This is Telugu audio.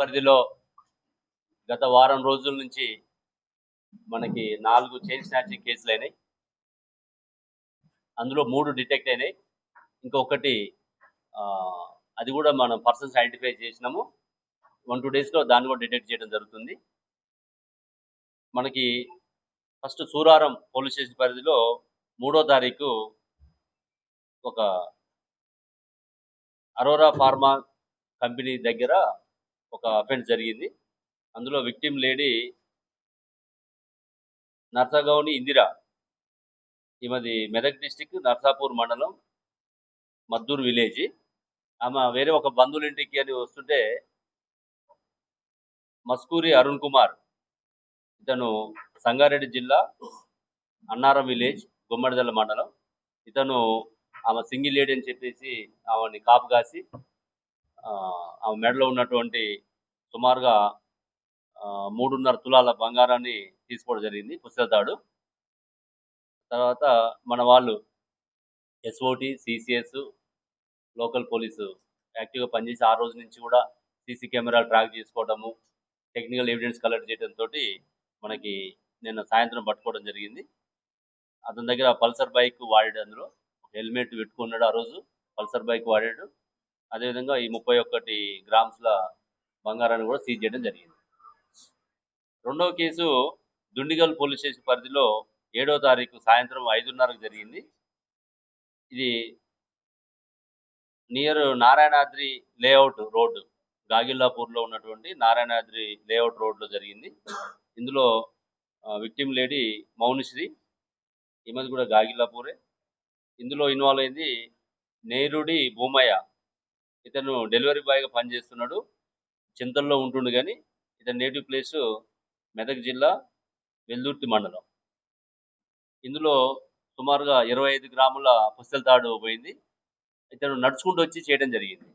పరిధిలో గత వారం రోజుల నుంచి మనకి నాలుగు చైన్ స్నాచింగ్ కేసులు అయినాయి. అందులో మూడు డిటెక్ట్ అయినాయి. ఇంకొకటి అది కూడా మనం పర్సన్స్ ఐడెంటిఫై చేసినాము. వన్ టూ డేస్లో దాన్ని కూడా డిటెక్ట్ చేయడం జరుగుతుంది. మనకి ఫస్ట్ సూరారం పోలీస్ స్టేషన్ పరిధిలో మూడో తారీఖు ఒక అరోరా ఫార్మా కంపెనీ దగ్గర ఒక అఫెన్స్ జరిగింది. అందులో విక్టిమ్ లేడీ నర్సగౌని ఇందిరా ఈమెది మెదక్ డిస్టిక్ నర్సాపూర్ మండలం మద్దూరు విలేజ్ ఆమె వేరే ఒక బంధువులింటికి అని వస్తుంటే మస్కూరి అరుణ్ కుమార్ ఇతను సంగారెడ్డి జిల్లా అన్నారం విలేజ్ గుమ్మడిదల మండలం. ఇతను ఆమె సింగిల్ లేడీ అని చెప్పేసి ఆమెని కాపు కాసి ఆమె మెడలో ఉన్నటువంటి సుమారుగా మూడున్నర తులాల బంగారాన్ని తీసుకోవడం జరిగింది పుస్తకతాడు తర్వాత మన వాళ్ళు ఎస్ఓటి సిసిఎస్ లోకల్ పోలీసు యాక్టివ్గా పనిచేసి ఆ రోజు నుంచి కూడా సీసీ కెమెరాలు ట్రాక్ చేసుకోవడము టెక్నికల్ ఎవిడెన్స్ కలెక్ట్ చేయడంతో మనకి నిన్న సాయంత్రం పట్టుకోవడం జరిగింది. అతని దగ్గర పల్సర్ బైక్ వాడాడు అందులో. హెల్మెట్ పెట్టుకున్నాడు ఆ రోజు. పల్సర్ బైక్ వాడాడు. అదేవిధంగా ఈ ముప్పై ఒక్కటి గ్రామ్స్ల బంగారాన్ని కూడా సీజ్ చేయడం జరిగింది. రెండవ కేసు దుండిగల్ పోలీస్ స్టేషన్ పరిధిలో ఏడో తారీఖు సాయంత్రం ఐదున్నరకు జరిగింది. ఇది నియర్ నారాయణాద్రి లేఅవుట్ రోడ్డు గాగిల్లాపూర్లో ఉన్నటువంటి నారాయణాద్రి లేఅవుట్ రోడ్లో జరిగింది. ఇందులో విక్టిమ్ లేడీ మౌనిశ్రీ ఈమెది కూడా గాగిల్లాపూరే. ఇందులో ఇన్వాల్వ్ అయింది నేరుడి భూమయ్య ఇతను డెలివరీ బాయ్గా పనిచేస్తున్నాడు. చింతల్లో ఉంటుండు కానీ ఇతని నేటివ్ ప్లేసు మెదక్ జిల్లా వెల్దుర్తి మండలం. ఇందులో సుమారుగా ఇరవై ఐదు గ్రాముల పుస్తల తాడు పోయింది. ఇతను నడుచుకుంటూ వచ్చి చేయడం జరిగింది.